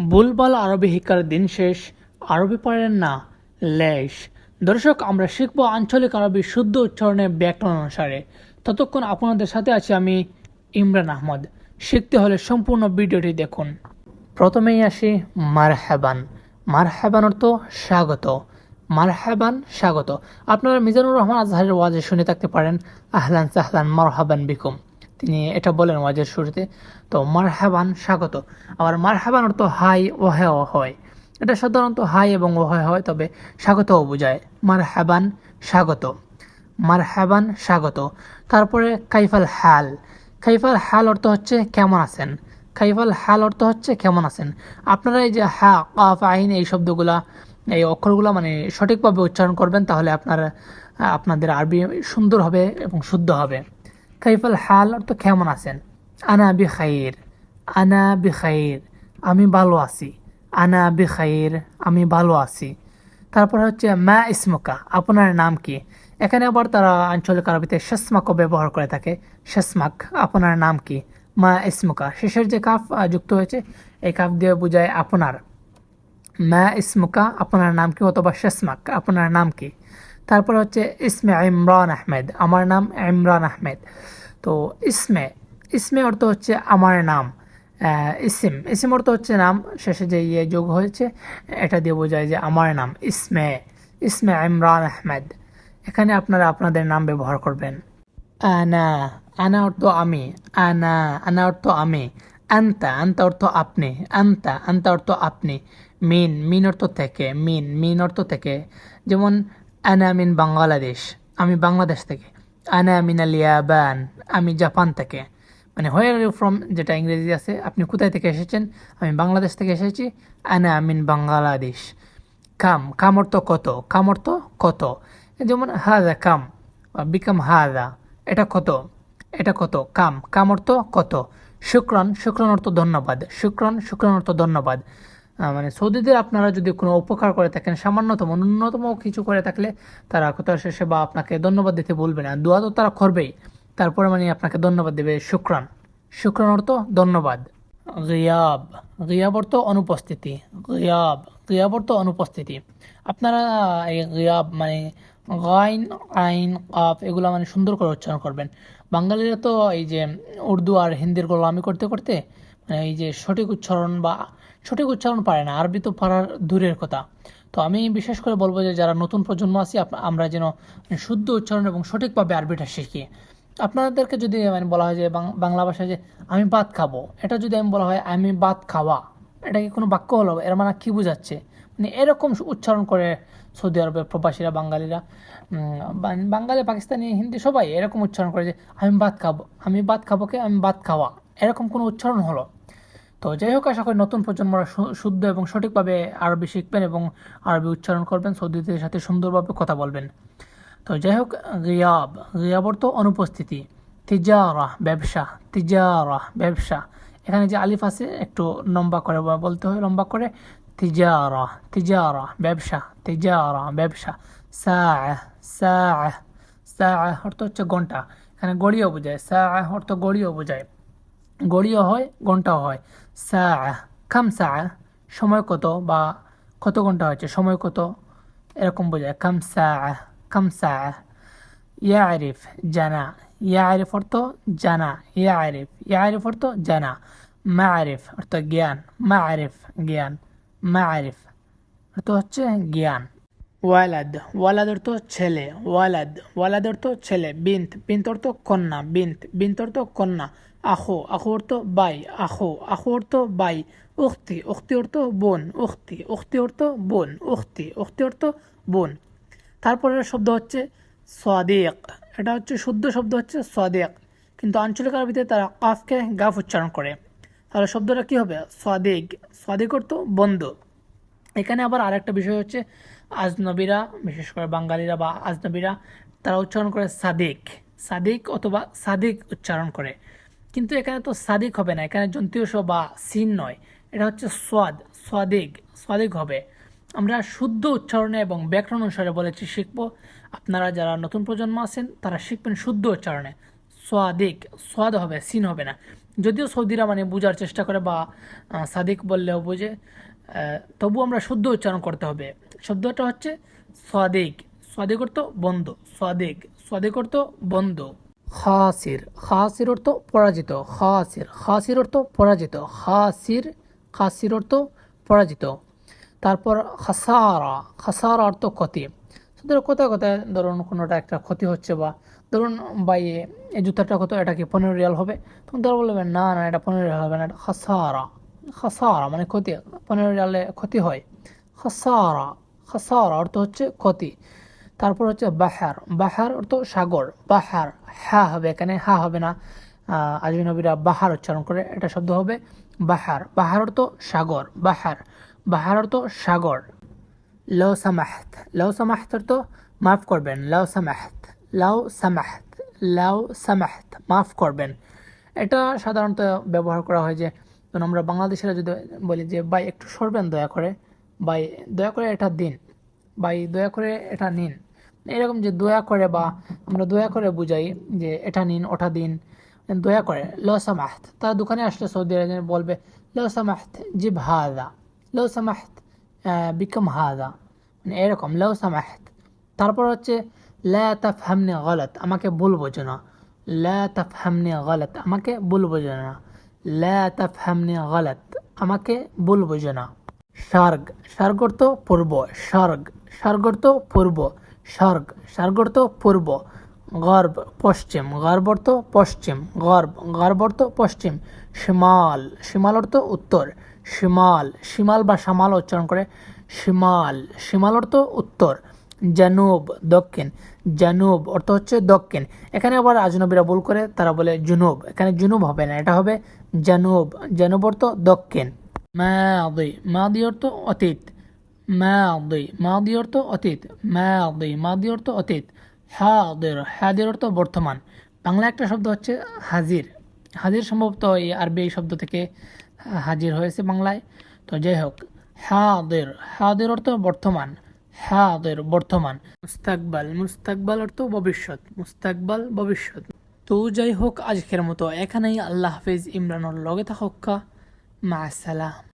ভুলভাল আরবি শিক্ষার দিন শেষ, আরবি পারেন না, লেশ। দর্শক, আমরা শিখব আঞ্চলিক আরবি শুদ্ধ উচ্চারণে ব্যাকরণ অনুসারে। ততক্ষণ আপনাদের সাথে আছি আমি ইমরান আহমদ। শিখতে হলে সম্পূর্ণ ভিডিওটি দেখুন। প্রথমেই আসি মারহাবান। মারহাবান অর্থ স্বাগত। মারহাবান স্বাগত। আপনারা মিজানুর রহমান আজহারের ওয়াজে শুনে থাকতে পারেন। আহলান সাহলান, মারহাবান বিকুম। তিনি এটা বলেন ওয়াজের শুরুতে, তো মার মারহাবান স্বাগত। আবার মার মারহাবান অর্থ হাই ওহে হয়। এটা সাধারণত হাই এবং ওহে হয়, তবে স্বাগতও বোঝায়। মারহাবান স্বাগত। মার মারহাবান স্বাগত। তারপরে কাইফাল হাল। কাইফাল হাল অর্থ হচ্ছে কেমন আছেন? কাইফাল হাল অর্থ হচ্ছে কেমন আছেন? আপনারা এই যে হা, কাফ, আইন এই শব্দগুলা, এই অক্ষরগুলো মানে সঠিকভাবে উচ্চারণ করবেন, তাহলে আপনার আপনাদের আরবি সুন্দর হবে এবং শুদ্ধ হবে। কাইফাল হাল অর্থ কেমন আছেন আনা বি খাইর আনা বি খাইর আমি ভালো আছি আনা বি খাইর আমি ভালো আছি তারপর হচ্ছে মা ইসমুকা আপনার নাম কি এখানে আবার তারা আঞ্চলিক আরবিতে শেসমাকও ব্যবহার করে থাকে শেসমাক আপনার নাম কি মা ইসমুকা শেষের যে কাফ যুক্ত হয়েছে এই কাফ দিয়ে বোঝায় আপনার মা ইসমুকা আপনার নাম কি অথবা শেসমাক আপনার নাম কি তারপর হচ্ছে ইসমে ইমরান আহমেদ আমার নাম ইমরান আহমেদ তো ইসমে ইসমে অর্থ হচ্ছে আমার নাম। ইসিম ইসিম অর্থ হচ্ছে নাম। শেষে যে ইয়ে যোগ হয়েছে, এটা দিয়ে বোঝায় যে আমার নাম ইসমে ইসমে ইমরান আহমেদ। এখানে আপনারা আপনাদের নাম ব্যবহার করবেন। আনা আনা অর্থ আমি, আনা আনা অর্থ আমি, আন্তা আন্তা অর্থ আপনি, আন্তা আন্তা অর্থ আপনি, মিন মিন অর্থ থেকে, মিন মিন অর্থ থেকে, যেমন আনা মিন বাংলাদেশ, আমি বাংলাদেশ থেকে। আনা মিন আলিয়াবান আমি জাপান থেকে। মানে হোয়ার ইউ ফ্রম যেটা ইংরেজি আছে, আপনি কোথায় থেকে এসেছেন? আমি বাংলাদেশ থেকে এসেছি। আনা মিন বাংলাদেশ। কাম কাম অর্থ কত? কাম অর্থ কত? যেমন, হাদা কাম বিকাম হাদা, এটা কত? এটা কত? কাম কাম অর্থ কত? শুক্রন শুক্রন অর্থ ধন্যবাদ। শুক্রন শুক্রন অর্থ ধন্যবাদ। মানে সৌদিদের আপনারা যদি কোনো উপকার করে থাকেন, সামান্যতম, ন্যূনতম কিছু করে থাকলে তারা কোথাও শেষে বা আপনাকে ধন্যবাদ দিতে বলবে না। দোয়া তো তারা করবেই। তারপরে মানে আপনাকে ধন্যবাদ দেবে, শুক্রান। শুক্রান অর্থ ধন্যবাদ। গিয়াব। গিয়াব অর্থ অনুপস্থিতি। গিয়াব। গিয়াব অর্থ অনুপস্থিতি। আপনারা এই গিয়াব মানে গাইন, আইন, কাফ এগুলো মানে সুন্দর করে উচ্চারণ করবেন। বাঙালিরা তো এই যে উর্দু আর হিন্দির গোলামি করতে করতে মানে এই যে সঠিক উচ্চারণ বা সঠিক উচ্চারণ পারে না। আরবি তো পারার দূরের কথা। তো আমি বিশেষ করে বলব যে, যারা নতুন প্রজন্ম আছি আমরা যেন শুদ্ধ উচ্চারণ এবং সঠিকভাবে আরবিটা শিখি। আপনাদেরকে যদি মানে বলা হয় যে বাংলা ভাষায় যে, আমি ভাত খাব এটা যদি আমি বলা হয়, আমি ভাত খাওয়া এটা কি কোনো বাক্য হলো? এর মানে কি বোঝাচ্ছে? মানে এরকম উচ্চারণ করে সৌদি আরবের প্রবাসীরা, বাঙালিরা বাঙালি, পাকিস্তানি, হিন্দি সবাই এরকম উচ্চারণ করে যে, আমি ভাত খাব আমি ভাত খাব কে? আমি ভাত খাওয়া এরকম কোনো উচ্চারণ হলো? তো যাই হোক, আশা করি নতুন প্রজন্মরা শুদ্ধ এবং সঠিকভাবে আরবি শিখবেন এবং আরবি উচ্চারণ করবেন, সৌদিদের সাথে সুন্দরভাবে কথা বলবেন। তো যাই হোক, গিয়াব গিয়াব অর্থ অনুপস্থিতি। তিজারা, ব্যবসা তিজারা, ব্যবসা। এখানে যে আলিফ আছে, একটু লম্বা করে বলতে হয় লম্বা করে। তিজারা তিজারা, ব্যবসা তিজারা, ব্যবসা। সা সা সা অর্থ হচ্ছে ঘণ্টা। এখানে গড়িও বোঝায়। সা অর্থ গড়িও বোঝায়। গড়িও হয়, ঘন্টাও হয়। সা কাম সা সময় কত বা কত ঘণ্টা হয়েছে, সময় কত? এরকম বোঝায়, কাম সা কাম সা ইয়া আরিফ জানা। ইয়া আরিফ অর্থ জানা ইয়া আরিফ ইয়ারিফ ইয়ারিফ অর্থ জানা। মা আরিফ অর্থ জ্ঞান। মা আরিফ জ্ঞান। মা আরিফ অর্থ হচ্ছে জ্ঞান। ওয়ালাদ ওয়ালাদ অর্থ ছেলে। ওয়ালাদ ওয়ালাদ অর্থ ছেলে। বিন্ত বিন্ত অর্থ কন্যা। বিন্ত বিন্ত অর্থ কন্যা। আখো আখো অর্থ বাই আখো আখো অর্থ বাই উক্তি উক্তি অর্থ বোন উক্তি উক্তি অর্থ বোন উক্তি উক্তি অর্থ বোন তারপরের শব্দ হচ্ছে সাদেক এটা হচ্ছে শুদ্ধ শব্দ হচ্ছে সাদেক কিন্তু আঞ্চলিক আরবিতে তারা কাফকে গাফ উচ্চারণ করে। তাহলে শব্দটা কি হবে? সাদেক সাদেক অর্থ বন্ধ। এখানে আবার আরেকটা বিষয় হচ্ছে আজনবীরা, বিশেষ করে বাঙালিরা বা আজনবীরা, তারা উচ্চারণ করে সাদেক। সাদিক অথবা সাদেক উচ্চারণ করে। কিন্তু এখানে তো সাদিক হবে না, এখানে জন্তীয় বা সিন নয়। এটা হচ্ছে সোয়াদ সোয়াদিক সোয়াদিক হবে। আমরা শুদ্ধ উচ্চারণে এবং ব্যাকরণ অনুসারে বলেছি শিখব। আপনারা যারা নতুন প্রজন্ম আছেন, তারা শিখবেন শুদ্ধ উচ্চারণে। সোয়াদিক সোয়াদ হবে, সিন হবে না। যদিও সৌদিরা মানে বোঝার চেষ্টা করে বা সাদিক বললেও বোঝে। তবু আমরা শুদ্ধ উচ্চারণ করতে হবে। শব্দটা হচ্ছে সাদিক সাদিক অর্থ বন্ধু। সাদিক সাদিক অর্থ বন্ধু। খাসির। খাসির অর্থ পরাজিত। খাসির। খাসির অর্থ পরাজিত। খাসির খাসির অর্থ পরাজিত। তারপর খাসারা। খাসারা অর্থ ক্ষতি। সুতরাং কোথায় কোথায় ধরুন কোনোটা একটা ক্ষতি হচ্ছে বা ধরুন ভাই এই জুতাটা কত, এটা কি পনেরো রিয়াল হবে? তখন তারা বলবেন না না, এটা পনেরো রিয়াল হবে না। এটা খাসারা। খাসারা মানে ক্ষতি। পনেরো রিয়ালে ক্ষতি হয়। খাসারা। খাসারা অর্থ হচ্ছে ক্ষতি। তারপর হচ্ছে বাহার। বাহার অর্থ সাগর। বাহার, হা হবে এখানে, হা হবে না। আজমি নবীরা বাহার উচ্চারণ করে, এটা শব্দ হবে বাহার। বাহার অর্থ সাগর, বাহার। বাহার অর্থ সাগর। লাউ সামাহত। লাউ সামাহত অর্থ মাফ করবেন। লাউ সামাহত। লাউ সামাহত। লাউ সামাহত। মাফ করবেন। এটা সাধারণত ব্যবহার করা হয় যে আমরা বাংলাদেশিরা যদি বলি যে, ভাই একটু সরবেন দয়া করে। ভাই দয়া করে এটা দিন। ভাই দয়া করে এটা নিন। এরকম যে দয়া করে বা আমরা দয়া করে বুঝাই যে এটা নিন, ওটা দিন, দয়া করে। ল সামাহত। তার দোকানে আসলে সৌদি আরবে বলবে, ল সামাহত জিব হাদা, ল সামাহত বিকম হাদা। মানে এরকম, ল সামাহত। তারপর হচ্ছে, লা তাফহামনি গলত, আমাকে ভুল বোঝো না। লা তাফহামনি গলত, আমাকে ভুল বোঝো না। লা তাফহামনি গলত, আমাকে ভুল বোঝো না। স্বর্গ স্বর্গ অর্থ পূর্ব স্বর্গ স্বর্গ অর্থ পূর্ব। স্বর্গ স্বর্গ অর্থ পূর্ব, গর্ব পশ্চিম, গর্ব অর্থ পশ্চিম, গর্ব গর্ব অর্থ পশ্চিম, শিমাল শিমাল অর্থ উত্তর, শিমাল শিমাল বা সামাল উচ্চারণ করে শিমাল শিমাল অর্থ উত্তর, জানুব, দক্ষিণ, জানুব অর্থ হচ্ছে দক্ষিণ। এখানে আবার আজনবীরা ভুল করে, তারা বলে জুনুব, এখানে জুনুব হবে না, এটা হবে জানুব জানুব অর্থ দক্ষিণ। মাদি মাদি অর্থ অতীত মাদি মাদি অর্থ অতীত মাদি মাদি অর্থ অতীত হাদির হাদির অর্থ বর্তমান বাংলা একটা শব্দ হচ্ছে হাজির হাজির সম্ভবত এই আরবি এই শব্দ থেকে হাজির হয়েছে বাংলায় তো যাই হোক হাদির হাদির অর্থ বর্তমান হাদির বর্তমান মুস্তাকবাল মুস্তাকবাল অর্থ ভবিষ্যৎ মুস্তাকবাল ভবিষ্যৎ তো যাই হোক আজকের মতো এখানেই আল্লাহ হাফিজ ইমরানুর লগে থাকা মা সালাম